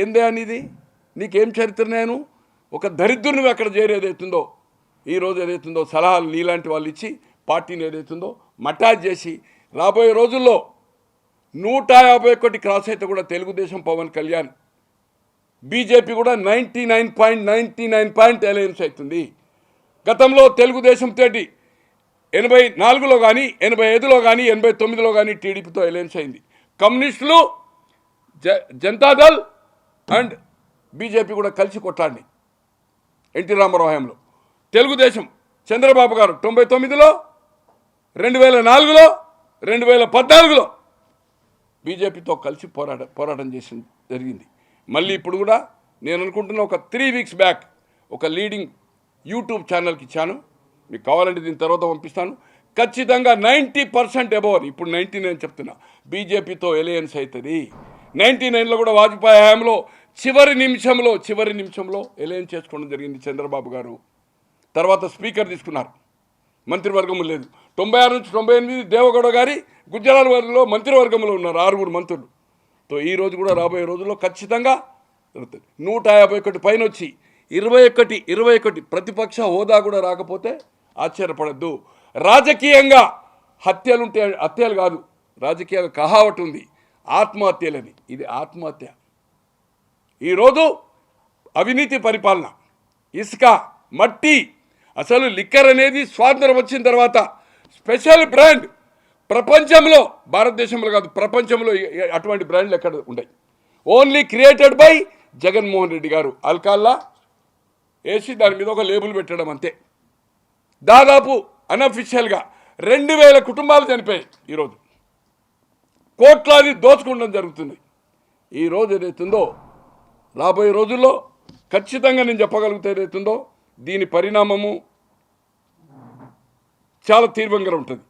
ఏందే అనేది? నీకేం చరిత్ర నేను? ఒక దరిద్రుని అక్కడ చేరి ఏదైతుందో ఈరోజు ఏదైతుందో సలహాలు నీలాంటి వాళ్ళు ఇచ్చి పార్టీని ఏదైతుందో మటాజ్ చేసి రాబోయే రోజుల్లో నూట యాభై ఒకటి క్రాస్ అయితే కూడా తెలుగుదేశం పవన్ కళ్యాణ్ బీజేపీ కూడా ninety nine point ninety nine point alliance అవుతుంది. గతంలో తెలుగుదేశం తోటి ఎనభై నాలుగులో కానీ ఎనభై ఐదులో కానీ ఎనభై తొమ్మిదిలో కానీ టీడీపీతో అలయన్స్ అయింది. కమ్యూనిస్టులు జ జనతాదళ్ అండ్ బీజేపీ కూడా కలిసి కొట్లాడి ఎన్టీ రామారావు హయాంలో. తెలుగుదేశం చంద్రబాబు గారు తొంభై తొమ్మిదిలో రెండు వేల నాలుగులో రెండు వేల పద్నాలుగులో బీజేపీతో కలిసి పోరాట పోరాటం చేసి జరిగింది. మళ్ళీ ఇప్పుడు కూడా నేను అనుకుంటున్న ఒక త్రీ వీక్స్ బ్యాక్ ఒక లీడింగ్ యూట్యూబ్ ఛానల్కి ఇచ్చాను. మీకు కావాలంటే దీని తర్వాత పంపిస్తాను. ఖచ్చితంగా నైంటీ పర్సెంట్ అబోవ్. ఇప్పుడు నైంటీ నేను చెప్తున్నా. బీజేపీతో ఎలయన్స్ అవుతుంది. నైంటీ నైన్లో కూడా వాజ్పేయి హయాంలో చివరి నిమిషంలో చివరి నిమిషంలో ఎలయన్స్ చేసుకోవడం జరిగింది చంద్రబాబు గారు. తర్వాత స్పీకర్ తీసుకున్నారు. మంత్రివర్గం లేదు. తొంభై ఆరు నుంచి తొంభై ఎనిమిది దేవగౌడ గారి గుజరాత్ వర్గంలో మంత్రివర్గంలో ఉన్నారు ఆరుగురు మంత్రులు. తో ఈ రోజు కూడా రాబోయే రోజుల్లో ఖచ్చితంగా జరుగుతుంది నూట యాభై ఒకటి పైన వచ్చి ఇరవై ఒకటి ఇరవై ఒకటి ప్రతిపక్ష హోదా కూడా రాకపోతే ఆశ్చర్యపడద్దు. రాజకీయంగా హత్యలుంటే హత్యలు కాదు. రాజకీయంగా కహావట్ ఉంది ఆత్మహత్యలని. ఇది ఆత్మహత్య. ఈరోజు అవినీతి పరిపాలన ఇసుక మట్టి అసలు లిక్కర్ అనేది స్వాతంత్రం వచ్చిన తర్వాత స్పెషల్ బ్రాండ్ ప్రపంచంలో భారతదేశంలో కాదు ప్రపంచంలో అటువంటి బ్రాండ్లు ఎక్కడ ఉన్నాయి only created by Jaganmohan Reddy గారు. అల్కాల్లా వేసి దాని మీద ఒక లేబుల్ పెట్టడం అంతే. దాదాపు అనఫిషియల్గా రెండు వేల కుటుంబాలు చనిపోయాయి ఈరోజు. కోట్లాది దోచుకోవడం జరుగుతుంది. ఈ రోజు ఏదైతుందో రాబోయే రోజుల్లో ఖచ్చితంగా నేను చెప్పగలిగితే ఏదైతుందో దీని పరిణామము చాలా తీవ్రంగా ఉంటుంది.